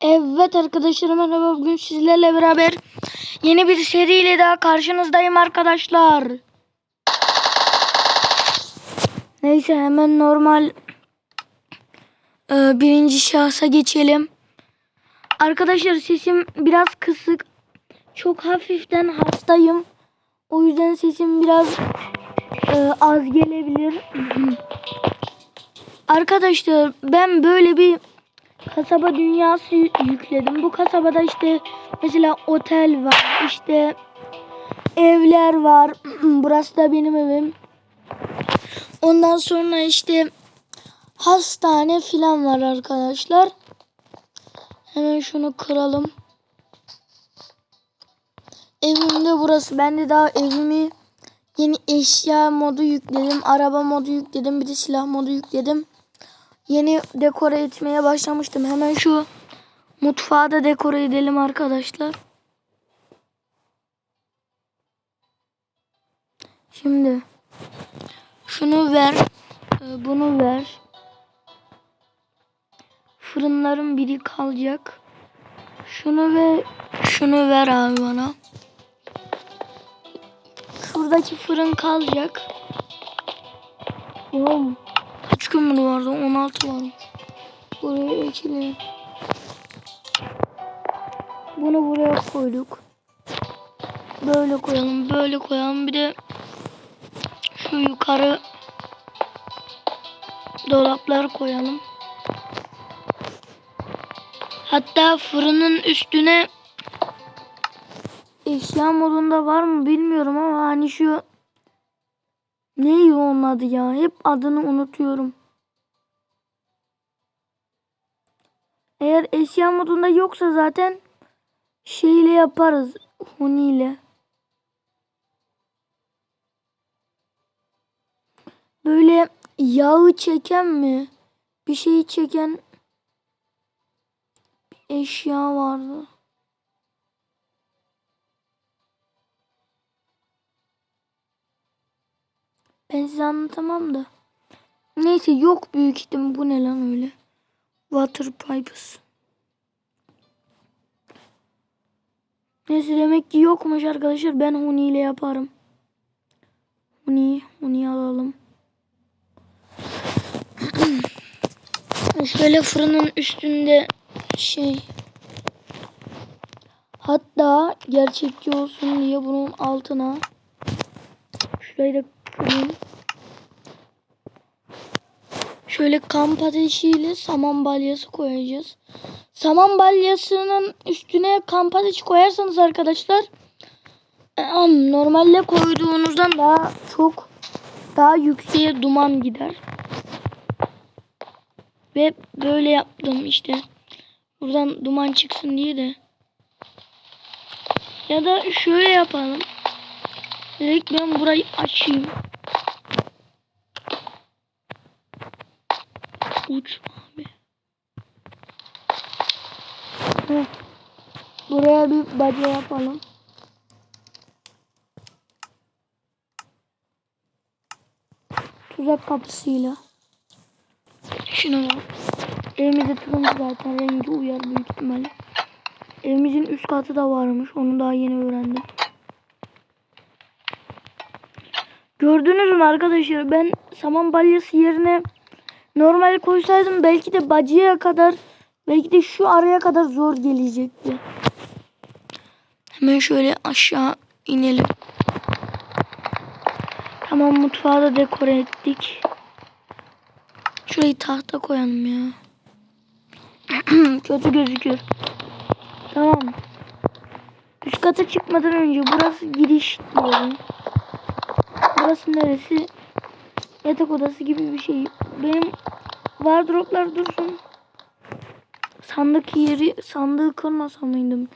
Evet arkadaşlar merhaba bugün sizlerle beraber yeni bir seriyle daha karşınızdayım arkadaşlar. Neyse hemen normal e, birinci şahsa geçelim. Arkadaşlar sesim biraz kısık. Çok hafiften hastayım. O yüzden sesim biraz e, az gelebilir. Arkadaşlar ben böyle bir kasaba dünyası yükledim. Bu kasabada işte mesela otel var, işte evler var. Burası da benim evim. Ondan sonra işte hastane filan var arkadaşlar. Hemen şunu kıralım. Evim de burası. Ben de daha evimi yeni eşya modu yükledim. Araba modu yükledim. Bir de silah modu yükledim yeni dekore etmeye başlamıştım. Hemen şu mutfağı da dekore edelim arkadaşlar. Şimdi şunu ver, e, bunu ver. Fırınların biri kalacak. Şunu ve şunu ver abi bana. Şuradaki fırın kalacak. Oğlum. 3 kömür vardı 16 var. Buraya ekilelim. Bunu buraya koyduk. Böyle koyalım böyle koyalım bir de şu yukarı dolapları koyalım. Hatta fırının üstüne eşya modunda var mı bilmiyorum ama hani şu Neydi onun adı ya? Hep adını unutuyorum. Eğer eşya modunda yoksa zaten şeyle yaparız. Huni ile. Böyle yağı çeken mi? Bir şeyi çeken bir eşya vardı. Ben size anlatamam da. Neyse yok büyük ihtimal. Bu ne lan öyle? Water pipes. Neyse demek ki yokmuş arkadaşlar. Ben Huni ile yaparım. Huni, Huni alalım. Şöyle fırının üstünde şey. Hatta gerçekçi olsun diye bunun altına şurayı da kırayım. Şöyle kamp ateşiyle saman balyası koyacağız. Saman balyasının üstüne kamp ateşi koyarsanız arkadaşlar normalde koyduğunuzdan daha çok daha yükseğe duman gider. Ve böyle yaptım işte. Buradan duman çıksın diye de. Ya da şöyle yapalım. Direkt ben burayı açayım. Uç abi. Heh. Buraya bir baca yapalım. Tuzak kapısıyla. Şuna bak. Evimizde turuncu zaten rengi uyar büyük ihtimalle. Evimizin üst katı da varmış. Onu daha yeni öğrendim. Gördünüz mü arkadaşlar? Ben saman balyası yerine normal koysaydım belki de bacıya kadar belki de şu araya kadar zor gelecekti. Hemen şöyle aşağı inelim. Tamam mutfağı da dekore ettik. Şurayı tahta koyalım ya. Kötü gözüküyor. Tamam. Üst kata çıkmadan önce burası giriş diyelim. Burası neresi? Yatak odası gibi bir şey. Benim wardroplar dursun. Sandık yeri sandığı kırmasa mıydım?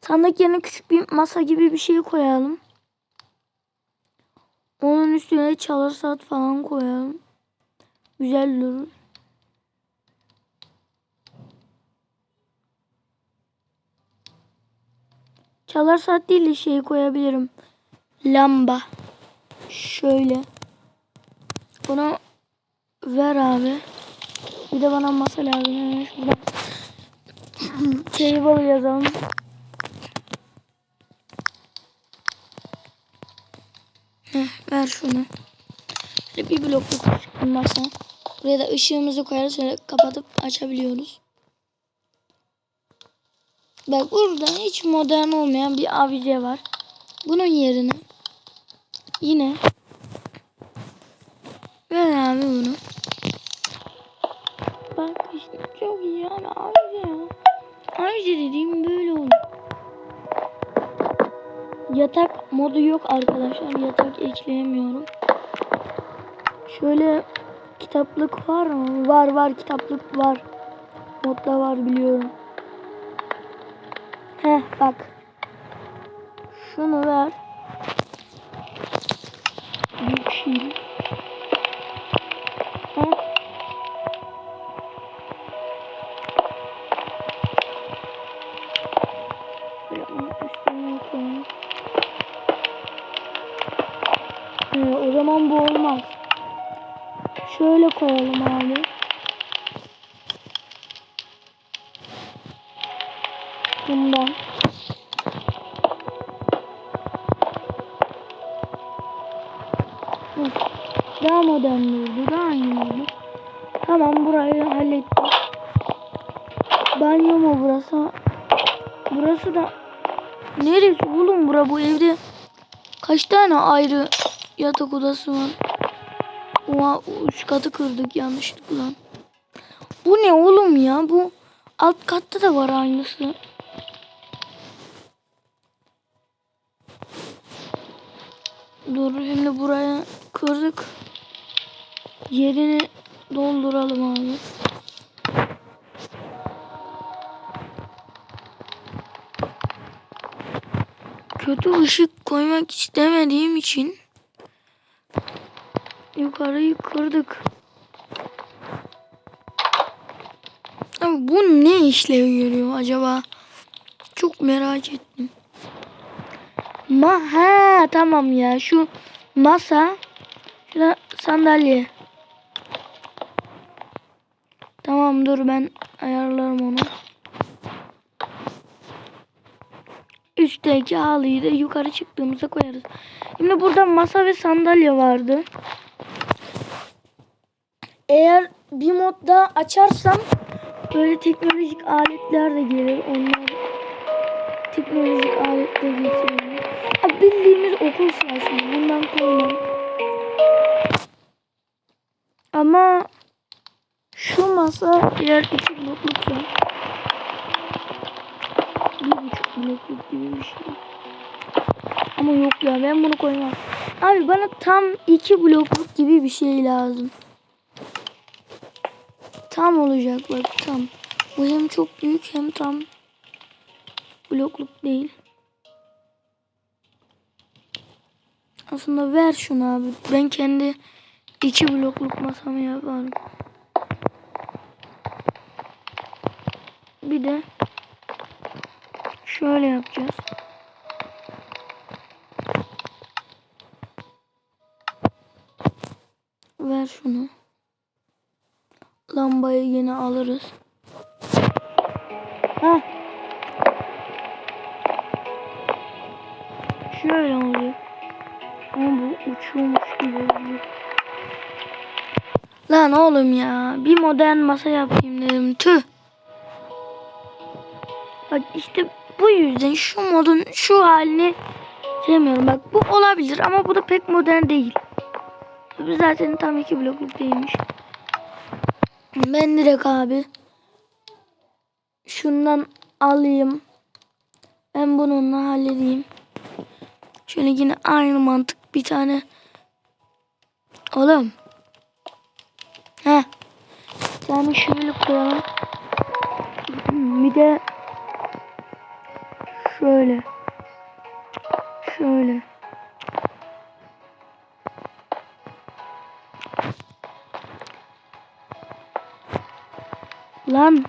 Sandık yerine küçük bir masa gibi bir şey koyalım. Onun üstüne çalar saat falan koyalım. Güzel durur. Çalar saat değil de şey koyabilirim. Lamba. Şöyle. Bunu ver abi. Bir de bana masa lazım. Hemen şuradan Table yazalım. Heh, ver şunu. Şöyle bir blokluk çıktım masa. Buraya da ışığımızı koyarız. Şöyle kapatıp açabiliyoruz. Bak burada hiç modern olmayan bir avize var. Bunun yerine yine ver abi bunu. Çok iyi abi avize ya. Avize dediğim böyle olur. Yatak modu yok arkadaşlar. Yatak ekleyemiyorum. Şöyle kitaplık var mı? Var var kitaplık var. Modda var biliyorum. Heh bak. Şunu ver. Büyük şey. Bu evde kaç tane ayrı yatak odası var? Oha üç katı kırdık yanlışlıkla. Bu ne oğlum ya? Bu alt katta da var aynısı. Dur şimdi buraya kırdık. Yerini dolduralım abi. Kötü ışık koymak istemediğim için yukarıyı kırdık. Ama bu ne işlev görüyor acaba? Çok merak ettim. Ma ha tamam ya şu masa şuna sandalye. Tamam dur ben ayarlarım onu. Üstteki halıyı da yukarı çıktığımızda koyarız. Şimdi burada masa ve sandalye vardı. Eğer bir modda açarsam böyle teknolojik aletler de gelir. Onlar teknolojik aletler getiriyor. Ha, bildiğimiz okul sırasında bundan koymam. Ama şu masa eğer iki blokluksa bir buçuk blokluk gibi bir şey. Ama yok ya ben bunu koymam. Abi bana tam iki blokluk gibi bir şey lazım. Tam olacak bak tam. Bu hem çok büyük hem tam blokluk değil. Aslında ver şunu abi. Ben kendi iki blokluk masamı yaparım. Bir de şöyle yapacağız. Ver şunu. Lambayı yine alırız. Ha. Şöyle oluyor. Ama bu uçuyormuş gibi oluyor. Lan oğlum ya. Bir modern masa yapayım dedim. Tüh. Bak işte bu yüzden şu modun şu halini sevmiyorum. Bak bu olabilir ama bu da pek modern değil. Bu zaten tam iki blokluk değilmiş. Ben direkt abi şundan alayım. Ben bununla halledeyim. Şöyle yine aynı mantık bir tane. Oğlum. He. Bir tane şöyle koyalım. Bir de şöyle. Şöyle. Lan.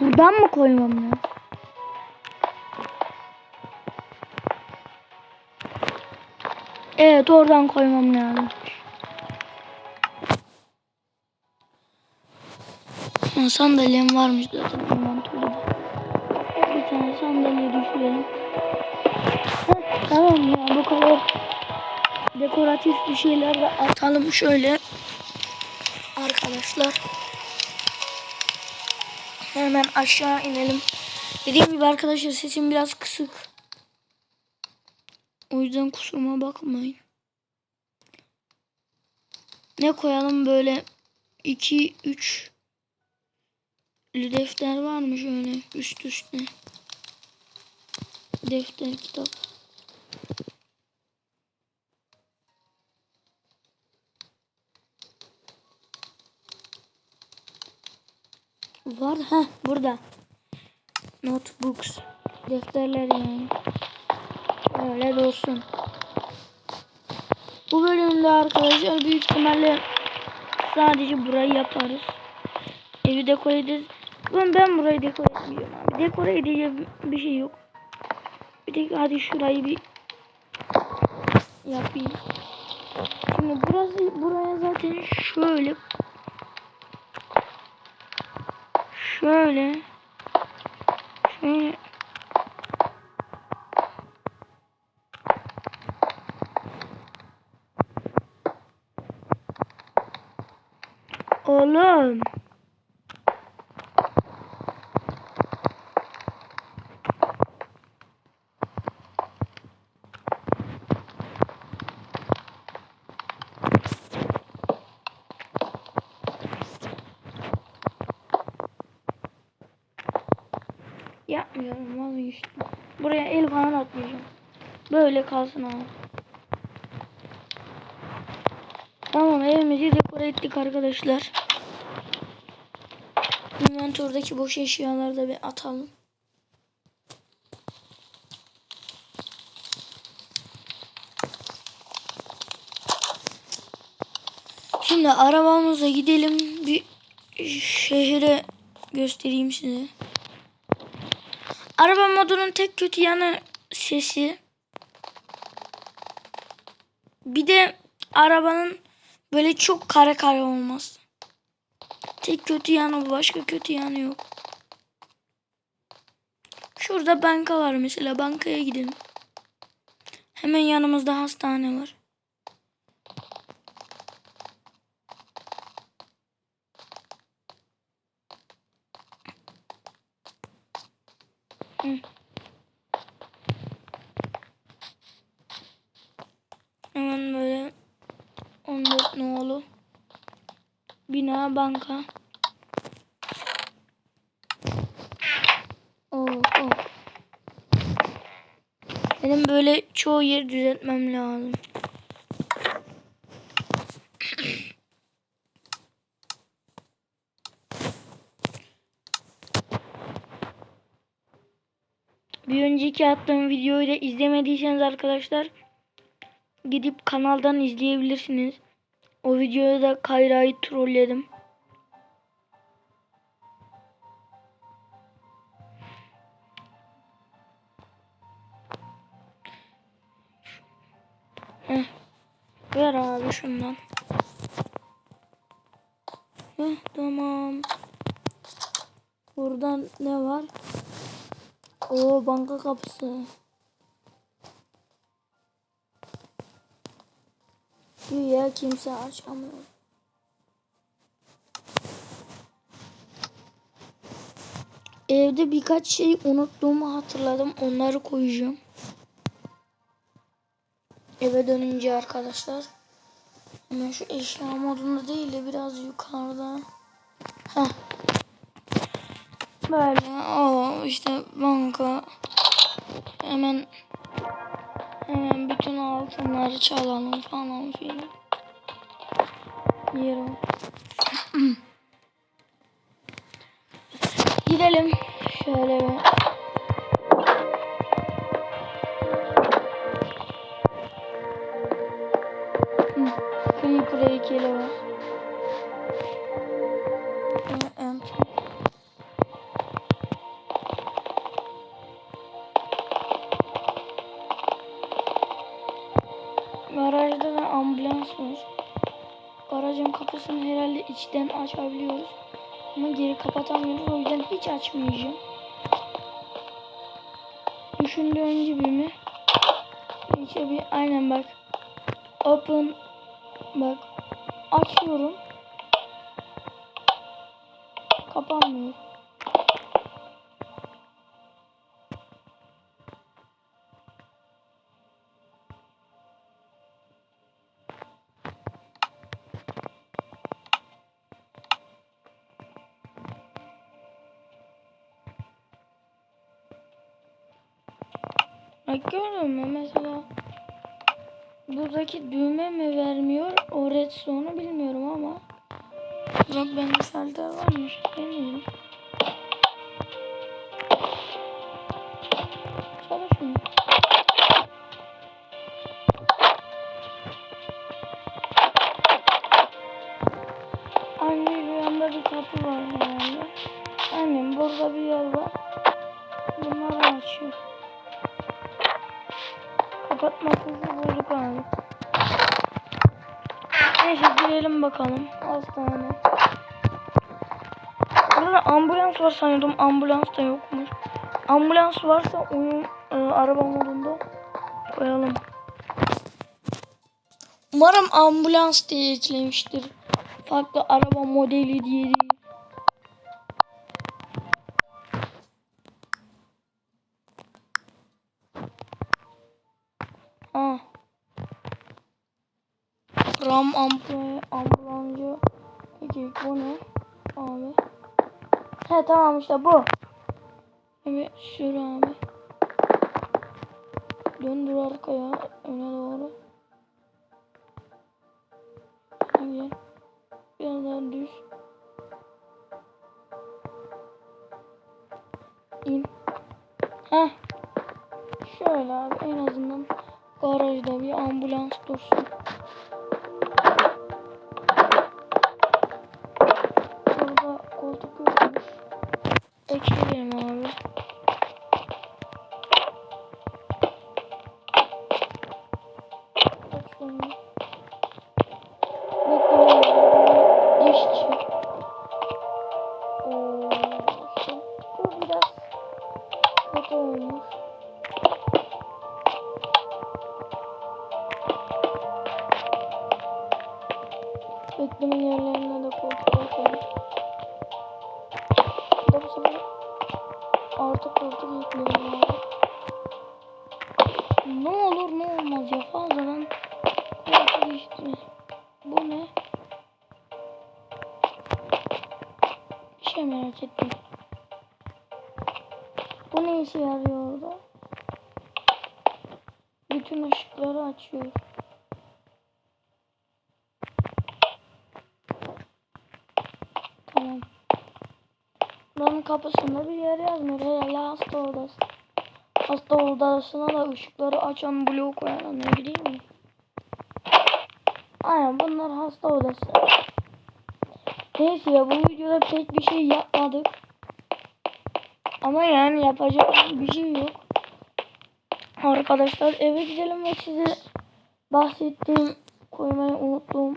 Buradan mı koymam ya? Evet oradan koymam lazım. Ha, sandalyem varmış zaten inventörde. Bir tane sandalye düşürelim. Tamam ya bu kadar dekoratif bir şeyler de atalım şöyle. Arkadaşlar. Hemen aşağı inelim. Dediğim gibi arkadaşlar sesim biraz kısık. O yüzden kusuruma bakmayın. Ne koyalım böyle 2 3 defter var mı şöyle üst üste? Defter, kitap. Var ha burada. Notebooks. Defterler yani. Öyle dursun. Bu bölümde arkadaşlar büyük ihtimalle sadece burayı yaparız. Evi dekore ederiz. Ben, ben burayı dekore etmeyeceğim abi. Dekore edeceğim bir şey yok. Bir tek hadi şurayı bir yapayım. Şimdi burası buraya zaten şöyle şöyle şöyle Oğlum. Yapmıyorum vazgeçtim. Buraya el falan atmayacağım. Böyle kalsın abi. Tamam evimizi dekore ettik arkadaşlar. Inventördeki boş eşyaları da bir atalım. Şimdi arabamıza gidelim. Bir şehre göstereyim size. Araba modunun tek kötü yanı sesi. Bir de arabanın böyle çok kare kare olması. Tek kötü yanı bu. Başka kötü yanı yok. Şurada banka var mesela. Bankaya gidelim. Hemen yanımızda hastane var. Hı. Hemen böyle 14 nolu banka. Oh, oh. Benim böyle çoğu yeri düzeltmem lazım. Bir önceki attığım videoyu da izlemediyseniz arkadaşlar gidip kanaldan izleyebilirsiniz. O videoda da Kayra'yı trolledim. Şundan. Heh, tamam. Buradan ne var? O banka kapısı. Güya kimse açamıyor. Evde birkaç şey unuttuğumu hatırladım. Onları koyacağım. Eve dönünce arkadaşlar. Hemen şu eşya modunda değil de biraz yukarıda. Heh. Böyle o işte banka. Hemen hemen bütün altınları çalalım falan filan. Yerim. Gidelim. Şöyle bir. Kapatamıyoruz. O yüzden hiç açmayacağım. Düşündüğün gibi mi? İşte bir aynen bak. Open bak. Açıyorum. Kapanmıyor. Gördün mü mesela buradaki düğme mi vermiyor o redstone'u bilmiyorum ama bak bende felter varmış bilmiyorum. Çalışmıyor. Ambulans var sanıyordum. Ambulans da yokmuş. Ambulans varsa oyun e, araba modunda koyalım. Umarım ambulans diye eklemiştir. Farklı araba modeli diye değil. Ah. Ram ambulans Tamam işte bu. Evet sür abi. Döndür arkaya öne doğru. Gel. Biraz daha düz. İn. Heh. Şöyle abi en azından garajda bir ambulans dursun. Bekleme yerlerine de. Bir de bu sefer artı koltuk ekleyelim abi. Ne olur ne olmaz ya fazladan koltuk işte. Bu ne? Bir şey merak ettim. Bu ne işe yarıyor orada? Bütün ışıkları açıyor. Tamam. Buranın kapısında bir yer yazmıyor. Herhalde hasta odası. Hasta odasına da ışıkları açan blok koyan ne bileyim mi? Aynen bunlar hasta odası. Neyse ya bu videoda pek bir şey yapmadık. Ama yani yapacak bir şey yok. Arkadaşlar eve gidelim ve size bahsettiğim koymayı unuttuğum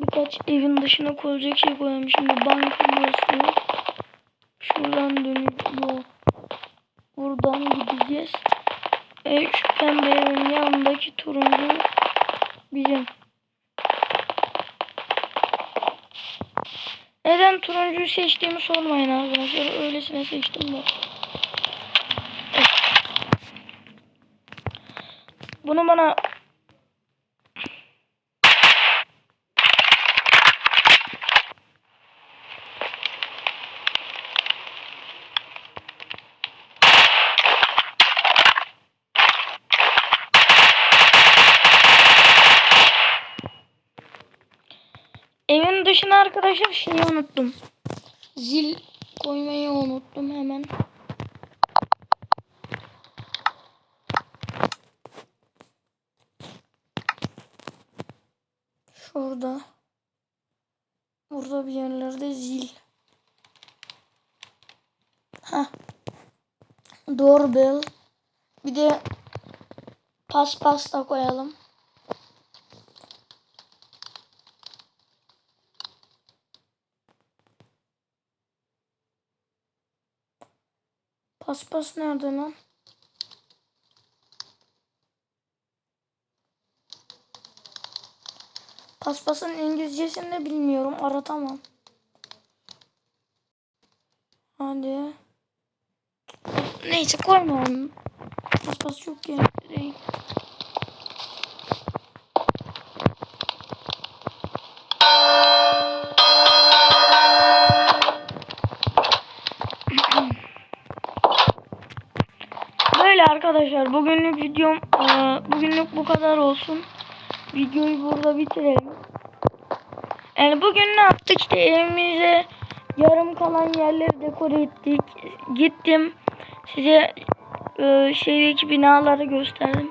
birkaç evin dışına koyacak şey koyalım. Şimdi banka burası. Şuradan dönüp bu. Buradan gideceğiz. Ve şu pembe yanındaki turuncu bizim. Neden turuncuyu seçtiğimi sormayın arkadaşlar. Öylesine seçtim de. Bunu bana arkadaşlar şeyi unuttum. Zil koymayı unuttum hemen. Şurada. Burada bir yerlerde zil. Ha. Doorbell. Bir de paspas da koyalım. Paspas nerede lan? Paspasın İngilizcesini de bilmiyorum. Aratamam. Hadi. Neyse koyma onu. Paspas çok değil. Arkadaşlar bugünlük videom eee, bugünlük bu kadar olsun. Videoyu burada bitirelim. Yani bugün ne yaptık işte evimize yarım kalan yerleri dekore ettik. Gittim size eee şehirdeki binaları gösterdim.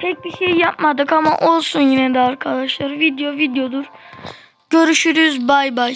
Pek bir şey yapmadık ama olsun yine de arkadaşlar. Video videodur. Görüşürüz bay bay.